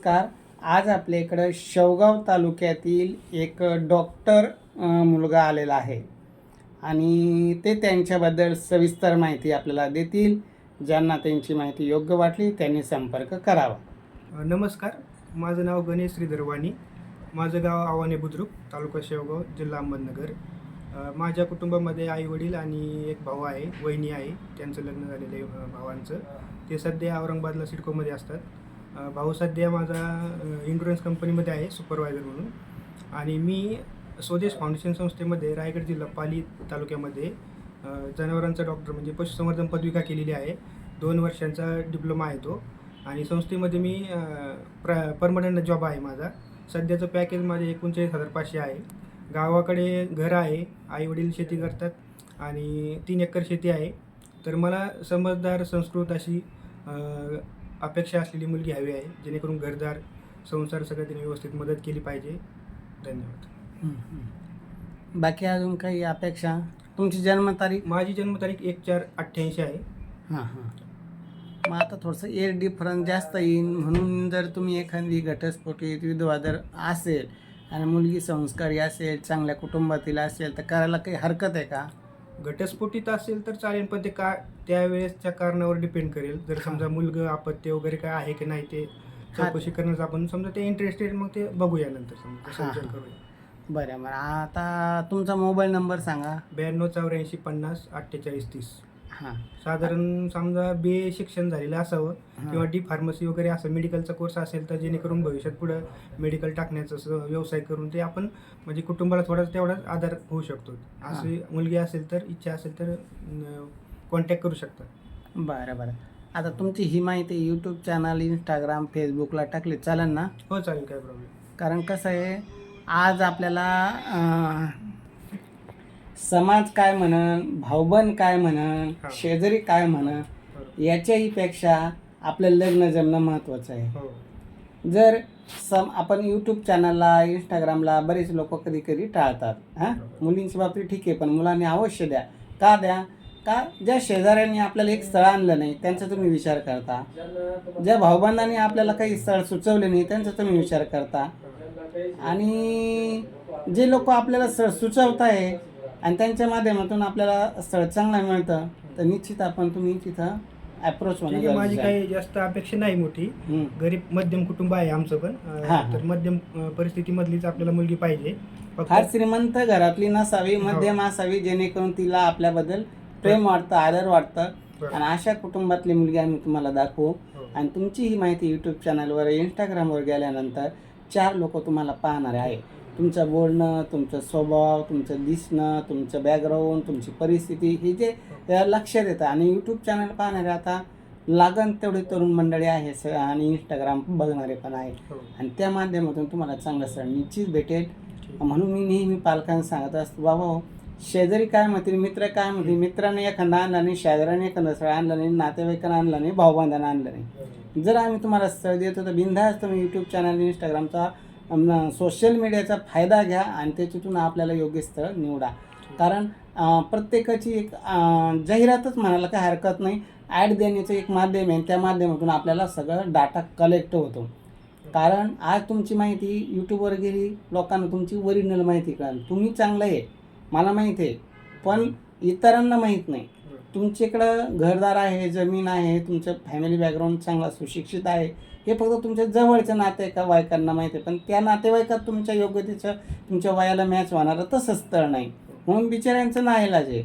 नमस्कार. आज आपल्या इकडं शेवगाव तालुक्यातील एक डॉक्टर मुलगा आलेला आहे. आणि ते त्यांच्याबद्दल सविस्तर माहिती आपल्याला देतील. ज्यांना त्यांची माहिती योग्य वाटली त्यांनी संपर्क करावा. नमस्कार. माझं नाव गणेश श्रीधर वाणी माझं गाव आव्हाने बुद्रुक तालुका शेवगाव जिल्हा अहमदनगर. माझ्या कुटुंबामध्ये आई वडील आणि एक भाऊ आहे वहिनी आहे. त्यांचं लग्न झालेलं आहे भावांचं. ते सध्या औरंगाबादला सिडकोमध्ये असतात. भाऊ सध्या माझा इन्शुरन्स कंपनीमध्ये आहे सुपरवायझर म्हणून. आणि मी स्वदेश फाउंडेशन संस्थेमध्ये रायगड जिल्हा पाली तालुक्यामध्ये जनावरांचा डॉक्टर म्हणजे पशुसंवर्धन पदविका केलेली आहे. दोन वर्षांचा डिप्लोमा आहे तो. आणि संस्थेमध्ये मी प्र परमनंट जॉब आहे माझा. सध्याचं पॅकेज माझे एकोणचाळीस हजार पाचशे आहे. गावाकडे घर आहे आई वडील शेती करतात आणि तीन एकर शेती आहे. तर मला समजदार संस्कृत अशी अपेक्षा असलेली मुलगी हवी आहे जेणेकरून घरदार संसार सगळं तिने व्यवस्थित मदत केली पाहिजे. धन्यवाद. बाकी अजून काही अपेक्षा? तुमची जन्मतारीख? माझी जन्मतारीख एक चार अठ्ठ्याऐंशी आहे. हां हां. मग आता थोडंसं एअर डिफरन्स जास्त येईल म्हणून जर तुम्ही एखादी घटस्फोटीत विधवा जर असेल आणि मुलगी संस्कारी असेल चांगल्या कुटुंबातील असेल तर करायला काही हरकत आहे का? घटस्फोटीत असेल तर चालेल पण ते का त्यावेळेसच्या कारणावर डिपेंड करेल. जर समजा मुलगा आपत्ती वगैरे काय आहे की नाही ते चौकशी करण्याचं आपण समजा ते इंटरेस्टेड मग ते बघूया नंतर समजा हां. करूया. बरं बरं. आता तुमचा मोबाईल नंबर सांगा. ब्याण्णव चौऱ्याऐंशी पन्नास अठ्ठेचाळीस तीस. हां. साधारण समजा बी ए शिक्षण झालेलं असावं. किंवा डी फार्मसी वगैरे असं मेडिकलचा कोर्स असेल तर जेणेकरून भविष्यात पुढं मेडिकल टाकण्याचं असं व्यवसाय करून ते आपण म्हणजे कुटुंबाला थोडा तेवढाच आधार होऊ शकतो. अशी मुलगी असेल तर इच्छा असेल तर कॉन्टॅक्ट करू शकता बरं बरं. आता तुमची ही माहिती यूट्यूब चॅनल इंस्टाग्राम फेसबुकला टाकली चालेल ना? हो चालेल काय प्रॉब्लेम कारण कसं आहे आज आपल्याला समाज काय म्हणन भाऊबंद काय म्हणन हा. शेजारी काय म्हणन बरोबर. याच्याही पेक्षा आपलं लग्न जमणं महत्त्वाचं आहे. हो. जर सम आपण यूट्यूब चॅनलला इंस्टाग्रामला बरेच लोक कधी कधी टाळतात हां? मुलींच्या बाबतीत ठीक आहे पण मुलांनी अवश्य द्या. का द्या? का ज्या शेजाऱ्यांनी आपल्याला एक स्थळ आणलं नाही त्यांचा तुम्ही विचार करता. ज्या भाऊबंधांनी आपल्याला काही स्थळ सुचवले नाही त्यांचा तुम्ही विचार करता. आणि जे लोक आपल्याला स्थळ सुचवत आहे आणि त्यांच्या माध्यमातून आपल्याला स्थळ चांगलं मिळतं तर निश्चित आपण तुम्ही तिथं अप्रोच ठीक आहे माझी काही जास्त अपेक्षा नाही मोठी. गरीब मध्यम कुटुंब आहे आमचं पण. अं, हा, हा. तर मध्यम अं, परिस्थितीमधलीच आपल्याला मुलगी पाहिजे. फक्त फार श्रीमंत घरातली नसावी मध्यम असावी जेणेकरून तिला आपल्याबद्दल प्रेम वाटतं आदर वाटतं. बरं. आणि अशा कुटुंबातली मुलगी आम्ही तुम्हाला दाखवू. हो. आणि तुमची ही माहिती यूट्यूब चॅनलवर इंस्टाग्रामवर गेल्यानंतर चार लोक तुम्हाला पाहणारे आहे तुमचं बोलणं तुमचं स्वभाव तुमचं दिसणं तुमचं बॅकग्राऊंड तुमची परिस्थिती हे जे त्या लक्षात येतं आणि यूट्यूब चॅनल पाहणारे आता लागण तेवढे तरुण मंडळी आहे स- आणि इंस्टाग्राम बघणारे पण आहे हो. आणि त्या माध्यमातून तुम्हाला चांगलं सण निश्चित भेटेल. म्हणून मी नेहमी पालकांना सांगत असतो बाबा हो, शेजारी काय म्हणतील? मित्र काय म्हणतील? मित्राने एखादा आणला नाही शेजाऱ्याने एखादा स्थळ आणलं नाही नातेवाईकांना आणलं नाही भाऊबांधांना आणलं नाही. जर आम्ही तुम्हाला स्थळ देतो तर बिनधास्त तुम्ही यूट्यूब चॅनल इंस्टाग्रामचा सोशल मीडियाचा फायदा घ्या आणि त्याच्यातून आपल्याला योग्य स्थळ निवडा. कारण प्रत्येकाची एक जाहिरातच म्हणायला काही हरकत नाही. ॲड देण्याचं एक माध्यम आहे त्या माध्यमातून आपल्याला सगळं डाटा कलेक्ट होतो. कारण आज तुमची माहिती यूट्यूबवर गेली लोकांना तुमची ओरिजिनल माहिती कळाली. तुम्ही चांगलं आहे मला माहीत आहे. पण इतरांना माहीत नाही. तुमच्याकडं घरदार आहे जमीन आहे तुमचं फॅमिली बॅकग्राऊंड चांगला सुशिक्षित आहे हे फक्त तुमच्या जवळच्या नातेवाईकांना वायकांना माहिती आहे. पण त्या नातेवाईकात तुमच्या योग्यतेचं तुमच्या वयाला मॅच होणारं तसंच स्थळ नाही. म्हणून बिचाऱ्यांचं नाईलाज आहे.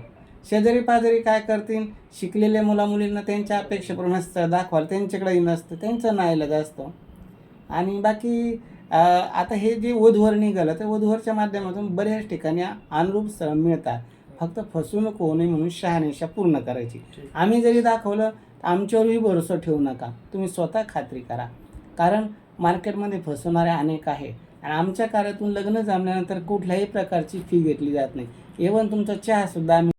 शेजारी पाजारी काय करतील? शिकलेल्या मुलामुलींना त्यांच्या अपेक्षेप्रमाणे स्थळ दाखवाल त्यांच्याकडे नसतं त्यांचं नाईलाज असतं. आणि बाकी आता हे जे वधूवर निघालं तर वधूवरच्या माध्यमातून बऱ्याच ठिकाणी अनुरूप स्थळ मिळतात. फक्त फसवणूक होऊ नये म्हणून शहानिशा पूर्ण करायची. आम्ही जरी दाखवलं तर आमच्यावरही भरोसा ठेवू नका. तुम्ही स्वतः खात्री करा. कारण मार्केटमध्ये फसवणारे अनेक आहे. आणि आमच्या कार्यातून लग्न जमल्यानंतर कुठल्याही प्रकारची फी घेतली जात नाही. इवन तुमचा चहासुद्धा आम्ही